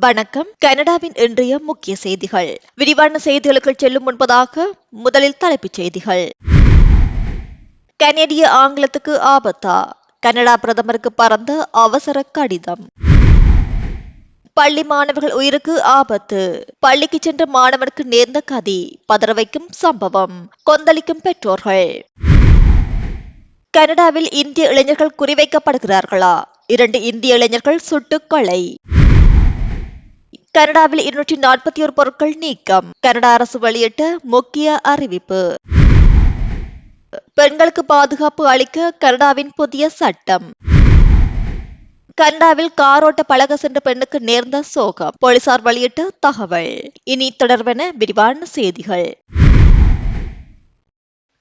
வணக்கம். கனடாவின் இன்றைய முக்கிய செய்திகள். விரிவான செய்திகளுக்கு செல்லும் முன்பதாக முதலில் தலைப்புச் செய்திகள். கனேடிய ஆங்கிலத்துக்கு ஆபத்தா? கனடா பிரதமருக்கு பறந்த அவசர கடிதம். பள்ளி மாணவர்கள் உயிருக்கு ஆபத்து. பள்ளிக்கு சென்ற மாணவனுக்கு நேர்ந்த கதி. பதற வைக்கும் சம்பவம். கொந்தளிக்கும் பெற்றோர்கள். கனடாவில் இந்திய இளைஞர்கள் குறிவைக்கப்படுகிறார்களா? இரண்டு இந்திய இளைஞர்கள் சுட்டுக் கொலை. கனடாவில் இருநூற்றி நாற்பத்தி ஒரு பொருட்கள் நீக்கம். கனடா அரசு வெளியிட்ட முக்கிய அறிவிப்பு. பெண்களுக்கு பாதுகாப்பு அளிக்க கனடாவின் புதிய சட்டம். கனடாவில் காரோட்ட பழக சென்ற பெண்ணுக்கு நேர்ந்த சோகம் போலீசார் வெளியிட்ட தகவல். இனி தொடர்வென விரிவான செய்திகள்.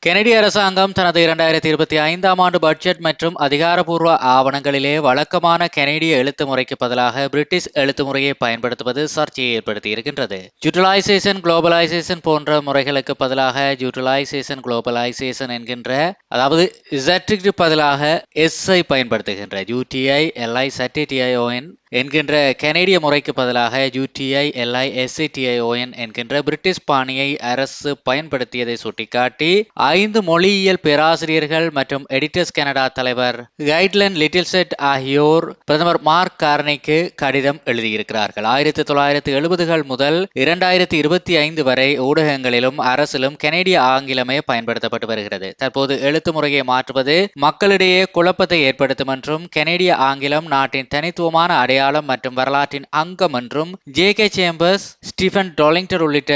கெனடி அரசாங்கம் தனது இரண்டாயிரத்தி இருபத்தி ஐந்தாம் ஆண்டு பட்ஜெட் மற்றும் அதிகாரப்பூர்வ ஆவணங்களிலே வழக்கமான கெனடிய எழுத்து முறைக்கு பதிலாக பிரிட்டிஷ் எழுத்து முறையை பயன்படுத்துவது சர்ச்சையை ஏற்படுத்தி இருக்கின்றது ஜூட்டிலைசேஷன் குளோபலைசேஷன் போன்ற முறைகளுக்கு பதிலாக ஜூட்டலைசேஷன் குளோபலைசேஷன் என்கின்ற அதாவது இசட்டுக்கு பதிலாக எஸ் ஐ பயன்படுத்துகின்ற யூடிஐ எல்ஐ சட்டிடிஐஓஎன் என்கின்ற கனேடிய முறைக்கு பதிலாக யூடிஐ எல்ஐ எஸ்ஐடிஐஓஎன் என்கின்ற பிரிட்டிஷ் பாணியை அரசு பயன்படுத்தியதை சுட்டிக்காட்டி ஐந்து மொழியியல் பேராசிரியர்கள் மற்றும் எடிட்டர்ஸ் கனடா தலைவர் கைட்லன் லிட்டில் செட் ஆகியோர் பிரதமர் மார்க் கார்னிக்கு கடிதம் எழுதியிருக்கிறார்கள். ஆயிரத்தி தொள்ளாயிரத்தி எழுபதுகள் முதல் இரண்டாயிரத்தி இருபத்தி ஐந்து வரை ஊடகங்களிலும் அரசிலும் கனேடிய ஆங்கிலமே பயன்படுத்தப்பட்டு வருகிறது. தற்போது எழுத்து முறையை மாற்றுவது மக்களிடையே குழப்பத்தை ஏற்படுத்தும் என்றும் கனேடிய ஆங்கிலம் நாட்டின் தனித்துவமான அடையாளம் மற்றும் வரலாற்றின் அங்கம் என்றும் ஜே கே சேம்பர்ஸ் ஸ்டீஃபன் டொலிங்டர் உள்ளிட்ட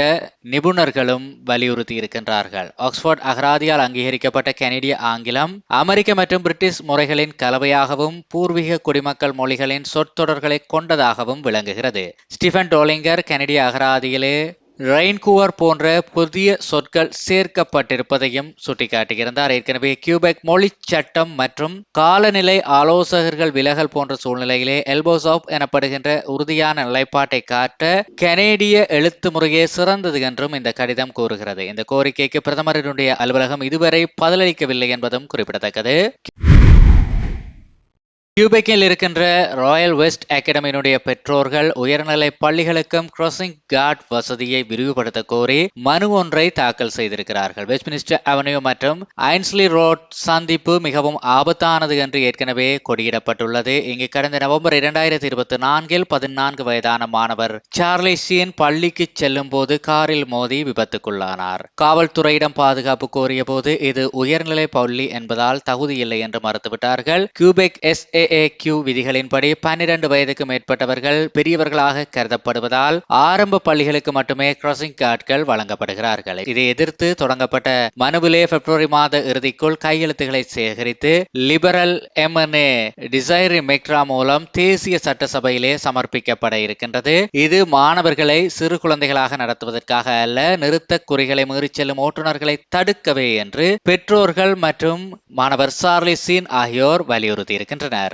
நிபுணர்களும் வலியுறுத்தி இருக்கின்றார்கள் ஆக்ஸ்போர்ட் அகராதியால் அங்கீகரிக்கப்பட்ட கனடிய ஆங்கிலம் அமெரிக்க மற்றும் பிரிட்டிஷ் முறைகளின் கலவையாகவும் பூர்வீக குடிமக்கள் மொழிகளின் சொற்றொடர்களை கொண்டதாகவும் விளங்குகிறது. ஸ்டீஃபன் டோலிங்கர் கனடிய அகராதியிலே ரெயின்கூவர் போன்ற புதிய சொற்கள் சேர்க்கப்பட்டிருப்பதையும் சுட்டிக்காட்டியிருந்தார். ஏற்கனவே கியூபெக் மொழி சட்டம் மற்றும் காலநிலை ஆலோசகர்கள் விலகல் போன்ற சூழ்நிலையிலே எல்போசாப் எனப்படுகின்ற உறுதியான நிலைப்பாட்டை காட்ட கனேடிய எழுத்து முறையே சிறந்தது என்றும் இந்த கடிதம் கூறுகிறது. இந்த கோரிக்கைக்கு பிரதமரினுடைய அலுவலகம் இதுவரை பதிலளிக்கவில்லை என்பதும் குறிப்பிடத்தக்கது. கியூபெக்கில் இருக்கின்ற ராயல் வெஸ்ட் அகாடமியினுடைய பெற்றோர்கள் உயர்நிலை பள்ளிகளுக்கும் கிராசிங் கார்ட் வசதியை விரிவுபடுத்த கோரி மனு ஒன்றை தாக்கல் செய்திருக்கிறார்கள். வெஸ்ட்மினிஸ்டர் அவென்யூ மற்றும் ஐன்ஸ்லி ரோட் சந்திப்பு மிகவும் ஆபத்தானது என்று ஏற்கனவே கொடியிடப்பட்டுள்ளது. இங்கு கடந்த நவம்பர் இரண்டாயிரத்தி இருபத்தி நான்கில் பதினான்கு வயதான மாணவர் சார்லிசியன் பள்ளிக்கு செல்லும் போது காரில் மோதி விபத்துக்குள்ளானார். காவல்துறையிடம் பாதுகாப்பு கோரிய போது இது உயர்நிலை பள்ளி என்பதால் தகுதியில்லை என்று மறுத்துவிட்டார்கள். கியூபெக் எஸ் ஏ கியூ விதிகளின்படி பன்னிரண்டு வயதுக்கு மேற்பட்டவர்கள் பெரியவர்களாக கருதப்படுவதால் ஆரம்ப பள்ளிகளுக்கு மட்டுமே கிராசிங் கார்டுகள் வழங்கப்படுகிறார்கள். இதை எதிர்த்து தொடங்கப்பட்ட மனுவிலே பிப்ரவரி மாத இறுதிக்குள் கையெழுத்துக்களை சேகரித்து லிபரல் எம்என்ஏ டிசைரி மெக்ரா மூலம் தேசிய சட்டசபையிலே சமர்ப்பிக்கப்பட இருக்கின்றது. இது மாணவர்களை சிறு குழந்தைகளாக நடத்துவதற்காக அல்ல நிறுத்த குறிகளை மீறி செல்லும் ஓட்டுநர்களை தடுக்கவே என்று பெற்றோர்கள் மற்றும் மாணவர் சார்லி சீன் ஆகியோர் வலியுறுத்தி இருக்கின்றனர்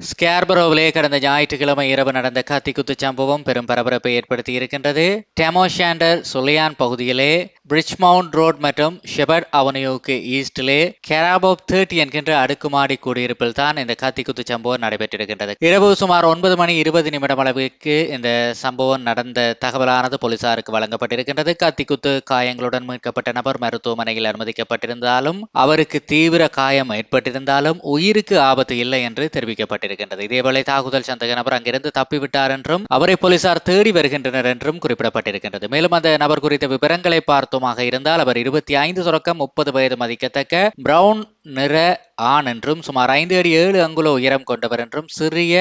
ஸ்கேர்பரோவிலே கடந்த ஞாயிற்றுக்கிழமை இரவு நடந்த கத்திக்குத்து சம்பவம் பெரும் பரபரப்பை ஏற்படுத்தி இருக்கின்றது டெமோஷாண்டர் சுலியான் பகுதியிலே பிரிட்ஜ்மவுண்ட் ரோட் மற்றும் ஷெபர்ட் அவனியூக்கு ஈஸ்டிலே கெராபோப் தேர்ட்டி என்கின்ற அடுக்குமாடி குடியிருப்பில் தான் இந்த கத்திக்குத்து சம்பவம் நடைபெற்றிருக்கின்றது. இரவு சுமார் ஒன்பது மணி இருபது நிமிடம் அளவிற்கு இந்த சம்பவம் நடந்த தகவலானது போலீசாருக்கு வழங்கப்பட்டிருக்கின்றது. கத்திக்குத்து காயங்களுடன் மீட்கப்பட்ட நபர் மருத்துவமனையில் அனுமதிக்கப்பட்டிருந்தாலும் அவருக்கு தீவிர காயம் ஏற்பட்டிருந்தாலும் உயிருக்கு ஆபத்து இல்லை என்று தெரிவிக்கப்பட்டது தெரிவிக்கப்பட்டிருக்கின்றது இதேவேளை தாக்குதல் சந்தக நபர் அங்கிருந்து தப்பிவிட்டார் என்றும் அவரை போலீசார் தேடி வருகின்றனர் என்றும் குறிப்பிடப்பட்டிருக்கின்றது. மேலும் அந்த நபர் குறித்த விவரங்களை பார்த்தோமாக இருந்தால் அவர் இருபத்தி ஐந்து தொடக்கம் முப்பது வயது மதிக்கத்தக்க பிரவுன் நிற ஆண் என்றும் சுமார் ஐந்து அடி ஏழு அங்குல உயரம் கொண்டவர் என்றும் சிறிய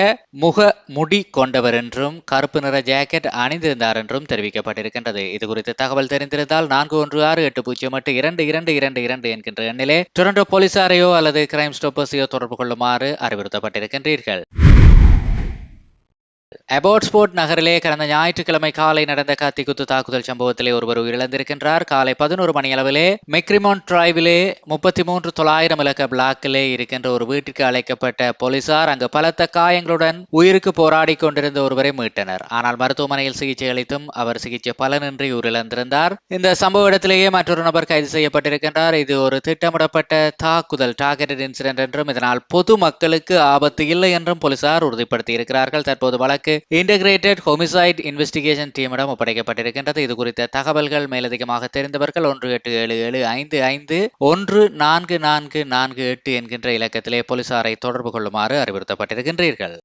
முக முடி கொண்டவர் என்றும் கருப்பு நிற ஜாக்கெட் அணிந்திருந்தார் என்றும் தெரிவிக்கப்பட்டிருக்கின்றது. இது குறித்து தகவல் தெரிந்திருந்தால் நான்கு ஒன்று ஆறு எட்டு பூஜ்ஜியம் எட்டு இரண்டு இரண்டு இரண்டு இரண்டு என்கின்ற எண்ணிலே டொரண்டோ போலீசாரையோ அல்லது கிரைம் ஸ்டாப்பர்ஸையோ தொடர்பு கொள்ளுமாறு அறிவுறுத்தப்பட்டிருக்கின்றீர்கள் அபோட்ஸ்போர்ட் நகரிலே கடந்த ஞாயிற்றுக்கிழமை காலை நடந்த கத்திக்குத்து தாக்குதல் சம்பவத்திலே ஒருவர் உயிரிழந்திருக்கின்றார். காலை பதினோரு மணியளவிலே மெக்ரிமோன் டிரைவிலே முப்பத்தி மூன்று தொள்ளாயிரம் இலக்க பிளாக்கிலே இருக்கின்ற ஒரு வீட்டிற்கு அழைக்கப்பட்ட போலீசார் அங்கு பலத்த காயங்களுடன் உயிருக்கு போராடி கொண்டிருந்த ஒருவரை மீட்டனர். ஆனால் மருத்துவமனையில் சிகிச்சை அளித்தும் அவர் சிகிச்சை பலனின்றி உயிரிழந்திருந்தார். இந்த சம்பவ இடத்திலேயே மற்றொரு நபர் கைது செய்யப்பட்டிருக்கின்றார். இது ஒரு திட்டமிடப்பட்ட தாக்குதல் டார்கெட்டட் இன்சிடென்ட் என்றும் இதனால் பொதுமக்களுக்கு ஆபத்து இல்லை என்றும் போலீசார் உறுதிப்படுத்தி இருக்கிறார்கள் தற்போது வழக்கு இன்டகிரேட்டட் ஹோமிசைட் இன்வெஸ்டிகேஷன் டீமிடம் ஒப்படைக்கப்பட்டிருக்கின்றது. இது குறித்த தகவல்கள் மேலதிகமாக தெரிந்தவர்கள் ஒன்று எட்டு ஏழு ஏழு ஐந்து ஐந்து ஒன்று நான்கு நான்கு நான்கு எட்டு என்கின்ற இலக்கத்திலே போலீசாரை தொடர்பு கொள்ளுமாறு அறிவுறுத்தப்பட்டிருக்கின்றீர்கள்.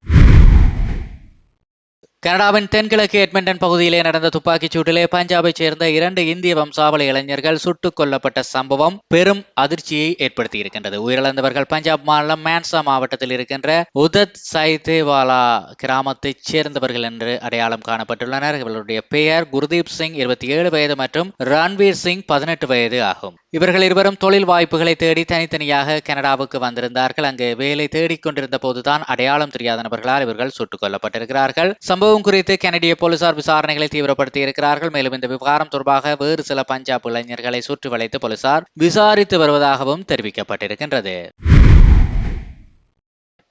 கனடாவின் தென்கிழக்கு எட்மண்டன் பகுதியிலே நடந்த துப்பாக்கிச் சூட்டிலே பஞ்சாபைச் சேர்ந்த இரண்டு இந்திய வம்சாவளி இளைஞர்கள் சுட்டுக் கொல்லப்பட்ட சம்பவம் பெரும் அதிர்ச்சியை ஏற்படுத்தியிருக்கின்றது. உயிரிழந்தவர்கள் பஞ்சாப் மாநிலம் மான்சா மாவட்டத்தில் இருக்கின்ற உதத் சைதேவாலா கிராமத்தைச் சேர்ந்தவர்கள் என்று அடையாளம் காணப்பட்டுள்ளனர். இவர்களுடைய பெயர் குர்தீப் சிங் இருபத்தி ஏழு வயது மற்றும் ரன்வீர் சிங் பதினெட்டு வயது ஆகும். இவர்கள் இருவரும் தொழில் வாய்ப்புகளை தேடி தனித்தனியாக கனடாவுக்கு வந்திருந்தார்கள். அங்கு வேலை தேடிக்கொண்டிருந்த போதுதான் அடையாளம் தெரியாத நபர்களால் இவர்கள் சுட்டுக் கொல்லப்பட்டிருக்கிறார்கள். சம்பவம் குறித்து கனடிய போலீசார் விசாரணைகளை தீவிரப்படுத்தி இருக்கிறார்கள் மேலும் இந்த விவகாரம் தொடர்பாக வேறு சில பஞ்சாப் இளைஞர்களை சுற்றி வளைத்து போலீசார் விசாரித்து வருவதாகவும் தெரிவிக்கப்பட்டிருக்கின்றது.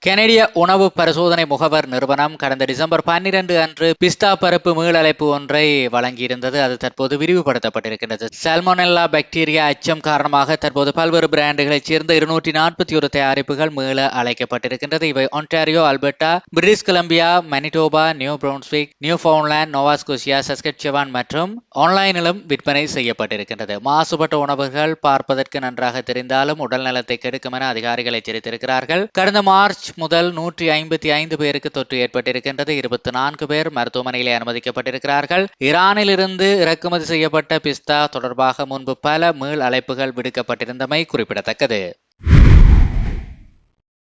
கெனடிய உணவு பரிசோதனை முகவர் நிறுவனம் கடந்த டிசம்பர் பன்னிரண்டு அன்று பிஸ்தா பருப்பு மீளழைப்பு ஒன்றை வழங்கியிருந்தது. அது தற்போது விரிவுபடுத்தப்பட்டிருக்கின்றது. சால்மோனெல்லா பாக்டீரியா அச்சம் காரணமாக தற்போது பல்வேறு பிராண்டுகளைச் சேர்ந்த இருநூற்றி நாற்பத்தி ஒரு தயாரிப்புகள் மீள அழைக்கப்பட்டிருக்கின்றது. இவை Ontario Alberta British Columbia Manitoba New Brunswick Newfoundland Nova Scotia Saskatchewan மற்றும் ஆன்லைனிலும் விற்பனை செய்யப்பட்டிருக்கின்றது. மாசுபட்ட உணவுகள் பார்ப்பதற்கு நன்றாக தெரிந்தாலும் உடல் நலத்தை கெடுக்கும் என அதிகாரிகள் எச்சரித்திருக்கிறார்கள் கடந்த மார்ச் முதல் நூற்றி ஐம்பத்தி ஐந்து பேருக்கு தொற்று ஏற்பட்டிருக்கின்றது. இருபத்தி நான்கு பேர் மருத்துவமனையிலே அனுமதிக்கப்பட்டிருக்கிறார்கள். ஈரானிலிருந்து இறக்குமதி செய்யப்பட்ட பிஸ்தா தொடர்பாக முன்பு பல மீள் அழைப்புகள் விடுக்கப்பட்டிருந்தமை குறிப்பிடத்தக்கது.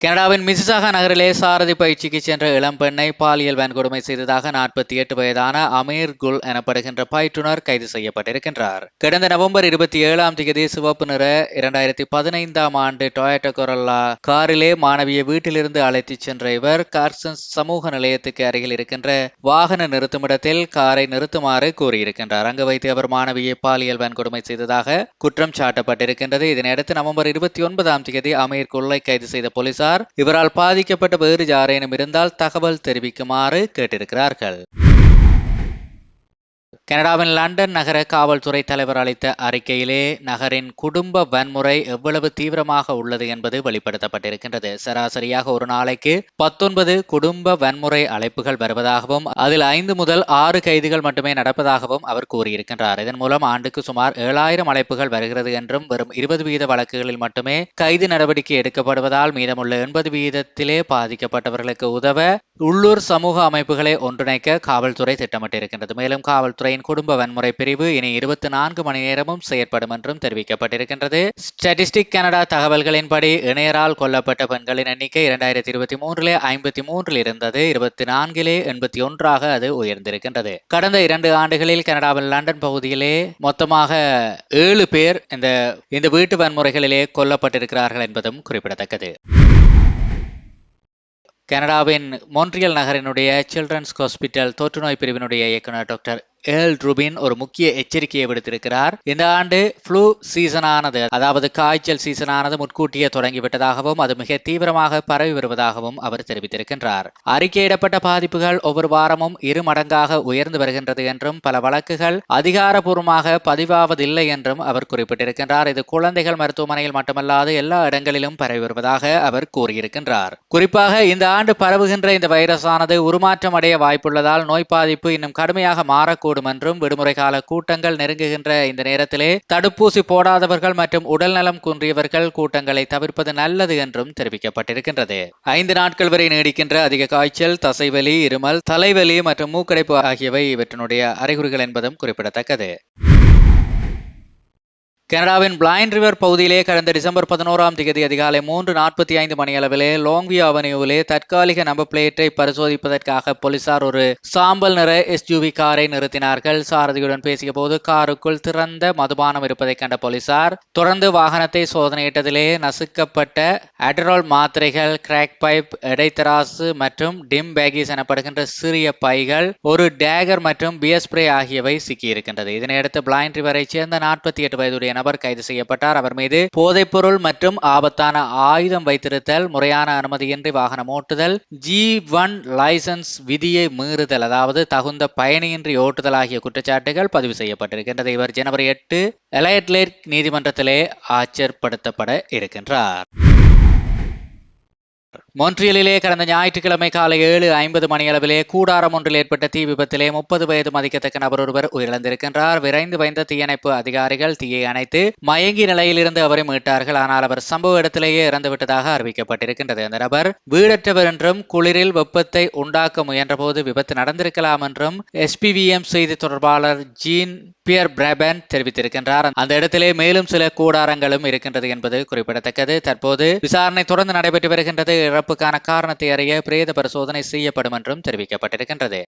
கனடாவின் மிசிசாகா நகரிலே சாரதி பயிற்சிக்கு சென்ற இளம்பெண்ணை பாலியல் வன்கொடுமை செய்ததாக நாற்பத்தி எட்டு வயதான அமீர் குல் எனப்படுகின்ற பயிற்றுனர் கைது செய்யப்பட்டிருக்கின்றார். கடந்த நவம்பர் இருபத்தி ஏழாம் தேதி சிவப்பு நிற இரண்டாயிரத்தி பதினைந்தாம் ஆண்டு டொயட்டோ கொரல்லா காரிலே மாணவியை வீட்டிலிருந்து அழைத்துச் சென்ற இவர் கார்சன்ஸ் சமூக நிலையத்துக்கு அருகில் இருக்கின்ற வாகன நிறுத்துமிடத்தில் காரை நிறுத்துமாறு கூறியிருக்கின்றார். அங்கு வைத்து அவர் மாணவியை பாலியல் வன்கொடுமை செய்ததாக குற்றம் சாட்டப்பட்டிருக்கின்றது. இதனையடுத்து நவம்பர் இருபத்தி ஒன்பதாம் தேதி அமீர் குல்லை கைது செய்த போலீசார் இவரால் பாதிக்கப்பட்ட வேறு யாரேனும் இருந்தால் தகவல் தெரிவிக்குமாறு கேட்டிருக்கிறார்கள். கனடாவின் லண்டன் நகர காவல்துறை தலைவர் அளித்த அறிக்கையிலே நகரின் குடும்ப வன்முறை எவ்வளவு தீவிரமாக உள்ளது என்பது வெளிப்படுத்தப்பட்டிருக்கின்றது. சராசரியாக ஒரு நாளைக்கு பத்தொன்பது குடும்ப வன்முறை அழைப்புகள் வருவதாகவும் அதில் ஐந்து முதல் ஆறு கைதுகள் மட்டுமே நடப்பதாகவும் அவர் கூறியிருக்கின்றார். இதன் மூலம் ஆண்டுக்கு சுமார் ஏழாயிரம் அழைப்புகள் வருகிறது என்றும் வெறும் இருபது வீத வழக்குகளில் மட்டுமே கைது நடவடிக்கை எடுக்கப்படுவதால் மீதமுள்ள எண்பது வீதத்திலே பாதிக்கப்பட்டவர்களுக்கு உதவ உள்ளூர் சமூக அமைப்புகளை ஒன்றிணைக்க காவல்துறை திட்டமிட்டிருக்கின்றது. மேலும் காவல்துறை காவல்துறையின் குடும்ப வன்முறை பிரிவு இனி இருபத்தி நான்கு மணி நேரமும் செயற்படும் என்றும் தெரிவிக்கப்பட்டிருக்கின்றது. ஸ்டாட்டிஸ்டிக் கனடா தகவல்களின்படி இணையரால் கொல்லப்பட்ட பெண்களின் எண்ணிக்கை இரண்டாயிரத்தி இருபத்தி மூன்றிலே ஐம்பத்தி மூன்றில் இருந்தது. இருபத்தி நான்கிலே எண்பத்தி ஒன்றாக அது உயர்ந்திருக்கின்றது. கடந்த இரண்டு ஆண்டுகளில் கனடாவின் லண்டன் பகுதியிலே மொத்தமாக ஏழு பேர் இந்த இந்த வீட்டு வன்முறைகளிலே கொல்லப்பட்டிருக்கிறார்கள் என்பதும் குறிப்பிடத்தக்கது. கனடாவின் மொன்றியல் நகரினுடைய சில்ட்ரன்ஸ் ஹாஸ்பிட்டல் தொற்றுநோய் பிரிவினுடைய இயக்குநர் டாக்டர் ஏல் ருபின் ஒரு முக்கிய எச்சரிக்கையை விடுத்திருக்கிறார். இந்த ஆண்டு ஃப்ளூ சீசனானது அதாவது காய்ச்சல் சீசனானது முன்கூட்டியே தொடங்கிவிட்டதாகவும் அது மிக தீவிரமாக பரவி வருவதாகவும் அவர் தெரிவித்திருக்கின்றார். அறிக்கையிடப்பட்ட பாதிப்புகள் ஒவ்வொரு வாரமும் இரு மடங்காக உயர்ந்து வருகின்றது என்றும் பல வழக்குகள் அதிகாரபூர்வமாக பதிவாவதில்லை என்றும் அவர் குறிப்பிட்டிருக்கின்றார். இது குழந்தைகள் மருத்துவமனையில் மட்டுமல்லாது எல்லா இடங்களிலும் பரவி வருவதாக அவர் கூறியிருக்கின்றார். குறிப்பாக இந்த ஆண்டு பரவுகின்ற இந்த வைரஸானது உருமாற்றம் அடைய வாய்ப்புள்ளதால் நோய் பாதிப்பு இன்னும் கடுமையாக மாறக்கூடும் என்றும் விடுமுறை கால கூட்டங்கள் நெருங்குகின்ற இந்த நேரத்திலே தடுப்பூசி போடாதவர்கள் மற்றும் உடல்நலம் குன்றியவர்கள் கூட்டங்களை தவிர்ப்பது நல்லது என்றும் தெரிவிக்கப்பட்டிருக்கின்றது. ஐந்து நாட்கள் வரை நீடிக்கின்ற அதிக காய்ச்சல் தசைவலி இருமல் தலைவலி மற்றும் மூக்கடைப்பு ஆகியவை இவற்றினுடைய அறிகுறிகள் என்பதும் குறிப்பிடத்தக்கது. கனடாவின் பிளைன் ரிவர் பகுதியிலே கடந்த டிசம்பர் பதினோராம் தேதி அதிகாலை மூன்று நாற்பத்தி ஐந்து மணியளவிலே லாங்வியூ அவென்யூவிலே தற்காலிக நம்பர் பிளேட்டை பரிசோதிப்பதற்காக போலீசார் ஒரு சாம்பல் நிற எஸ்யூவி காரை நிறுத்தினார்கள். சாரதியுடன் பேசிய போது காருக்குள் திறந்த மதுபானம் இருப்பதைக் கண்ட போலீசார் தொடர்ந்து வாகனத்தை சோதனையிட்டதிலே நசுக்கப்பட்ட அடரோல் மாத்திரைகள் கிராக் பைப் இடைத்தராசு மற்றும் டிம் பேகிஸ் எனப்படுகின்ற சிறிய பைகள் ஒரு டேகர் மற்றும் பியர் ஆகியவை சிக்கியிருக்கின்றது. இதனையடுத்து பிளைன் ரிவரை சேர்ந்த நாற்பத்தி எட்டு வயதுடைய நபர் கைது செய்யப்பட்டார். அவர் மீது போதைப்பொருள் மற்றும் ஆபத்தான ஆயுதம் வைத்திருத்தல் முறையான அனுமதியின்றி வாகனம் ஓட்டுதல் ஜி ஒன் லைசன்ஸ் விதியை மீறுதல் அதாவது தகுந்த பயணியின்றி ஓட்டுதல் ஆகிய குற்றச்சாட்டுகள் பதிவு செய்யப்பட்டிருக்கின்றது. இவர் ஜனவரி எட்டு எலையட்லேட் நீதிமன்றத்திலே ஆஜர்படுத்தப்பட இருக்கின்றார். மொன்ட்ரியலிலே கடந்த ஞாயிற்றுக்கிழமை காலை ஏழு ஐம்பது மணியளவிலே கூடாரம் ஒன்றில் ஏற்பட்ட தீ விபத்திலே முப்பது வயது மதிக்கத்தக்க நபர் ஒருவர் உயிரிழந்திருக்கின்றார். விரைந்து வைந்த தீயணைப்பு அதிகாரிகள் தீயை அணைத்து மயங்கி நிலையிலிருந்து அவரை மீட்டார்கள். ஆனால் அவர் சம்பவ இடத்திலேயே இறந்துவிட்டதாக அறிவிக்கப்பட்டிருக்கின்றது. அந்த நபர் வீடற்றவர் என்றும் குளிரில் வெப்பத்தை உண்டாக்க முயன்றபோது விபத்து நடந்திருக்கலாம் என்றும் எஸ்பிவிஎம் செய்தி தொடர்பாளர் ஜீன் பியர் பிரபன் தெரிவித்திருக்கின்றார். அந்த இடத்திலே மேலும் சில கூடாரங்களும் இருக்கின்றது என்பது குறிப்பிடத்தக்கது. தற்போது விசாரணை தொடர்ந்து நடைபெற்று வருகின்றது. இறப்புக்கான காரணத்தை அறிய பிரேத பரிசோதனை செய்யப்படும் என்றும் தெரிவிக்கப்பட்டிருக்கின்றது.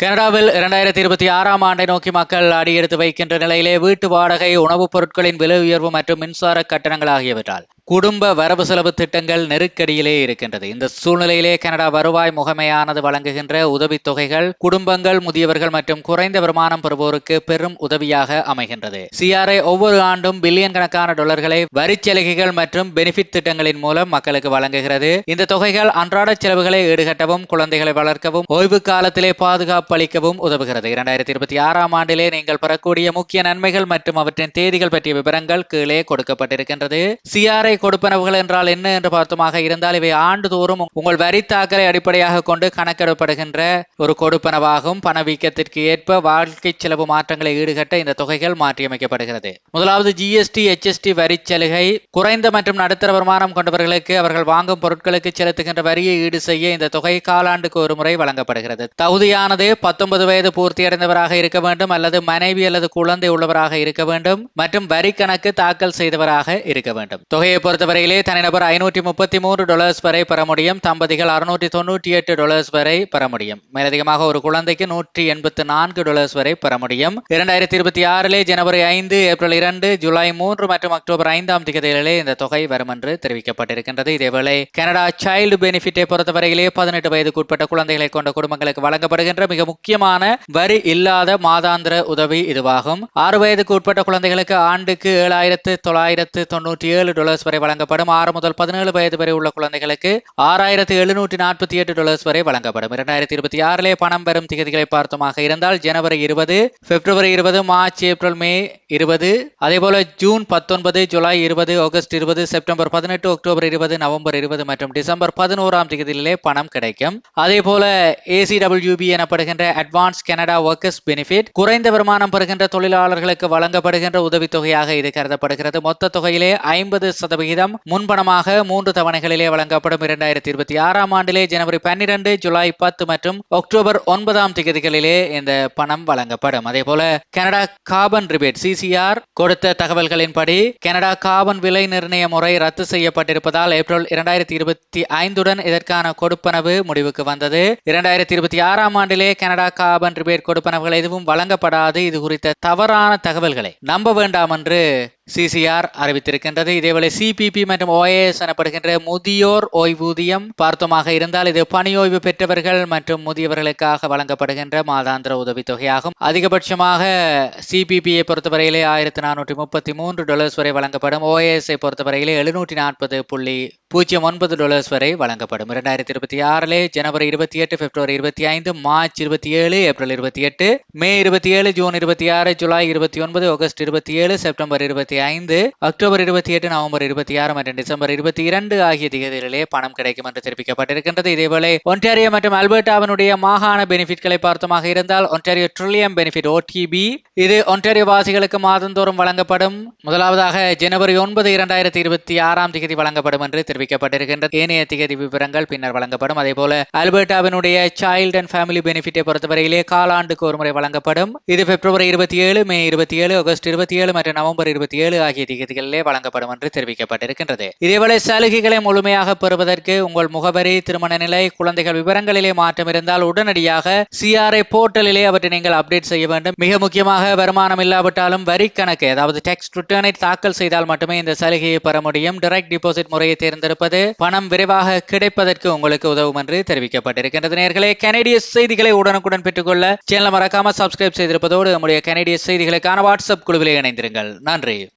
கனடாவில் இரண்டாயிரத்தி இருபத்தி ஆறாம் ஆண்டை நோக்கி மக்கள் அடியெடுத்து வைக்கின்ற நிலையிலே வீட்டு வாடகை உணவுப் பொருட்களின் விலை உயர்வு மற்றும் மின்சார கட்டணங்கள் ஆகியவற்றால் குடும்ப வரவு செலவு திட்டங்கள் நெருக்கடியிலே இருக்கின்றது. இந்த சூழ்நிலையிலே கனடா வருவாய் முகமையானது வழங்குகின்ற உதவித் தொகைகள் குடும்பங்கள் முதியவர்கள் மற்றும் குறைந்த வருமானம் பெறுவோருக்கு பெரும் உதவியாக அமைகின்றது. சிஆர்ஐ ஒவ்வொரு ஆண்டும் பில்லியன் கணக்கான டாலர்களை வரிச்சலுகைகள் மற்றும் பெனிஃபிட் திட்டங்களின் மூலம் மக்களுக்கு வழங்குகிறது. இந்த தொகைகள் அன்றாட செலவுகளை ஈடுகட்டவும் குழந்தைகளை வளர்க்கவும் ஓய்வு காலத்திலே பாதுகாப்பு அளிக்கவும் உதவுகிறது. இரண்டாயிரத்தி இருபத்தி ஆறாம் ஆண்டிலே நீங்கள் பெறக்கூடிய முக்கிய நன்மைகள் மற்றும் அவற்றின் தேதிகள் பற்றிய விவரங்கள் கீழே கொடுக்கப்பட்டிருக்கின்றது. சிஆர்ஐ கொடுப்பனவுகள் என்றால் என்ன என்று பார்த்தமாக இருந்தால் இவை ஆண்டுதோறும் உங்கள் வரி தாக்கலை அடிப்படையாக கொண்டு கணக்கிடப்படுகின்ற ஒரு கொடுப்பனவாகும். பணவீக்கத்திற்கு ஏற்ப வாழ்க்கை செலவு மாற்றங்களை ஈடுகட்ட இந்த தொகைகள் மாற்றியமைக்கப்படுகிறது. முதலாவது ஜிஎஸ்டி எச்எஸ்டி வரி சலுகை. குறைந்த மற்றும் நடுத்தர வருமானம் கொண்டவர்களுக்கு அவர்கள் வாங்கும் பொருட்களுக்கு செலுத்துகின்ற வரியை ஈடு செய்ய இந்த தொகை காலாண்டுக்கு ஒரு முறை வழங்கப்படுகிறது. தகுதியானது பத்தொன்பது வயது பூர்த்தியடைந்தவராக இருக்க வேண்டும் அல்லது மனைவி அல்லது குழந்தை உள்ளவராக இருக்க வேண்டும் மற்றும் வரி கணக்கு தாக்கல் செய்தவராக இருக்க வேண்டும். தொகையை பொறுத்தவரையிலே தனிநபர் ஐநூற்றி முப்பத்தி மூன்று டாலர்ஸ் வரை பெற முடியும் தம்பதிகள் அறுநூற்றி தொண்ணூற்றி எட்டு டாலர்ஸ் வரை பெற முடியும். மேலதிகமாக ஒரு குழந்தைக்கு நூற்றி எண்பத்தி நான்கு டாலர்ஸ் வரை பெற முடியும். இரண்டாயிரத்தி இருபத்தி ஆறிலே ஜனவரி ஐந்து ஏப்ரல் இரண்டு ஜூலை மூன்று மற்றும் அக்டோபர் ஐந்தாம் திகதிகளிலே இந்த தொகை வரும் என்று தெரிவிக்கப்பட்டிருக்கின்றது. இதேவேளை கனடா சைல்டு பெனிஃபிட்டை பொறுத்தவரையிலே பதினெட்டு வயதுக்குட்பட்ட குழந்தைகளை கொண்ட குடும்பங்களுக்கு வழங்கப்படுகின்ற மிக முக்கியமான வரி இல்லாத மாதாந்திர உதவி இதுவாகும். ஆறு வயதுக்கு உட்பட்ட குழந்தைகளுக்கு ஆண்டுக்கு ஏழாயிரத்து தொள்ளாயிரத்து தொண்ணூற்றி ஏழு டாலர்ஸ் வரை வழங்கப்படும். ஆறு முதல் பதினேழு வயது வரை உள்ள குழந்தைகளுக்கு ஆறாயிரத்து எழுநூற்றி நாற்பத்தி எட்டு டாலர்ஸ் வரை வழங்கப்படும். இரண்டாயிரத்தி இருபத்தி ஆறிலே பணம் பெறும் திகதிகளை பார்த்தமாக இருந்தால் ஜனவரி இருபது பிப்ரவரி இருபது மார்ச் ஏப்ரல் மே இருபது அதேபோல ஜூன் பத்தொன்பது ஜூலை இருபது ஆகஸ்ட் இருபது செப்டம்பர் பதினெட்டு அக்டோபர் இருபது நவம்பர் இருபது மற்றும் டிசம்பர் பதினோராம் தேதியிலே பணம் கிடைக்கும். அதே போல ஏசிடபிள்யூபி எனப்படுகின்ற அட்வான்ஸ் கனடா ஒர்க்கர்ஸ் பெனிஃபிட் குறைந்த வருமானம் பெறுகின்ற தொழிலாளர்களுக்கு வழங்கப்படுகின்ற உதவித்தொகையாக இது கருதப்படுகிறது. மொத்த தொகையிலே ஐம்பது சதவிகிதம் முன்பணமாக மூன்று தவணைகளிலே வழங்கப்படும். இரண்டாயிரத்தி இருபத்தி ஆறாம் ஆண்டிலே ஜனவரி பன்னிரண்டு ஜூலை பத்து மற்றும் அக்டோபர் ஒன்பதாம் தேதிகளிலே இந்த பணம் வழங்கப்படும். அதே போல கனடா கார்பன் ரிபேட் சிசிஆர் கொடுத்த தகவல்களின்படி கனடா கார்பன் விலை நிர்ணய முறை ரத்து செய்யப்பட்டிருப்பதால் ஏப்ரல் இரண்டாயிரத்தி இருபத்தி ஐந்துடன் இதற்கான கொடுப்பனவு முடிவுக்கு வந்தது. இரண்டாயிரத்தி இருபத்தி ஆறாம் ஆண்டிலே கனடா கார்பன் ரிபேட் கொடுப்பனவுகள் எதுவும் வழங்கப்படாது. இது குறித்த தவறான தகவல்களை நம்ப வேண்டாம் என்று சிசிஆர் அறிவித்திருக்கின்றது. இதேவேளை சிபிபி மற்றும் ஓஏஎஸ் எனப்படுகின்ற முதியோர் ஓய்வூதியம் பார்த்தமாக இருந்தால் இது பணி ஓய்வு பெற்றவர்கள் மற்றும் முதியவர்களுக்காக வழங்கப்படுகின்ற மாதாந்திர உதவித்தொகையாகும். அதிகபட்சமாக சிபிபியை பொறுத்தவரையிலே ஆயிரத்தி நானூற்றி முப்பத்தி மூன்று டாலர்ஸ் வரை வழங்கப்படும். ஓஏஎஸ்ஐ பொறுத்தவரையிலே எழுநூற்றி நாற்பது புள்ளி பூஜ்ஜியம் ஒன்பது டாலர்ஸ் வரை வழங்கப்படும். இரண்டாயிரத்தி இருபத்தி ஆறிலே ஜனவரி இருபத்தி எட்டு பிப்ரவரி இருபத்தி ஐந்து மார்ச் இருபத்தி ஏழு ஏப்ரல் இருபத்தி எட்டு மே இருபத்தி ஏழு ஜூன் இருபத்தி ஆறு ஜூலை இருபத்தி ஒன்பது ஆகஸ்ட் இருபத்தி ஏழு செப்டம்பர் இருபத்தி இருபத்தி ஐந்து அக்டோபர் இருபத்தி எட்டு நவம்பர் இருபத்தி ஆறு மற்றும் டிசம்பர் இருபத்தி இரண்டு ஆகிய திகதிகளிலே பணம் கிடைக்கும் என்று தெரிவிக்கப்பட்டிருக்கின்றது. இதேபோல ஒன்டாரியோ மற்றும் அல்பர்டாவினுடைய மாகாண பெனிஃபிட்களை பார்த்தமாக இருந்தால் ஒன்டாரியோ ட்ரில்லியம் பெனிஃபிட் ஓடிபி இது ஒன்டாரியோ வாசிகளுக்கு மாதந்தோறும் வழங்கப்படும். முதலாவதாக ஜனவரி ஒன்பது இரண்டாயிரத்தி இருபத்தி ஆறாம் திகதி வழங்கப்படும் என்று தெரிவிக்கப்பட்டிருக்கின்றது. ஏனைய திகதி விவரங்கள் பின்னர் வழங்கப்படும். அதே போல அல்பர்டாவினுடைய சைல்ட் அண்ட் ஃபேமிலி பெனிஃபிட்டை பொறுத்தவரையிலே காலாண்டுக்கு ஒருமுறை வழங்கப்படும். இது பிப்ரவரி இருபத்தி ஏழு மே இருபத்தி ஏழு ஆகஸ்ட் இருபத்தி ஏழு மற்றும் நவம்பர் இருபத்தி ஏழு ஆகிய திகதிகளிலே வழங்கப்படும் என்று தெரிவிக்கப்பட்டிருக்கின்றது. இதேவேளை சலுகைகளை முழுமையாக பெறுவதற்கு உங்கள் முகவரி திருமண நிலை குழந்தைகள் விவரங்களிலே மாற்றம் இருந்தால் உடனடியாக சிஆர்ஐ போர்ட்டலிலே அவற்றை நீங்கள் அப்டேட் செய்ய வேண்டும். மிக முக்கியமாக வருமானம் இல்லாவிட்டாலும் வரி கணக்கு அதாவது டேக்ஸ் ரிட்டர்னை தாக்கல் செய்தால் மட்டுமே இந்த சலுகையை பெற முடியும். டைரக்ட் டிபாசிட் முறையை தேர்ந்தெடுப்பது பணம் விரைவாக கிடைப்பதற்கு உங்களுக்கு உதவும் என்று தெரிவிக்கப்பட்டிருக்கின்றது. நேர்களே கனடிய செய்திகளை உடனுக்குடன் பெற்றுக்கொள்ள சேனல் மறக்காம சப்ஸ்கிரைப் செய்திருப்பதோடு நம்முடைய கனடிய செய்திகளுக்கான வாட்ஸ்அப் குழுவிலே இணைந்திருங்கள். நன்றி.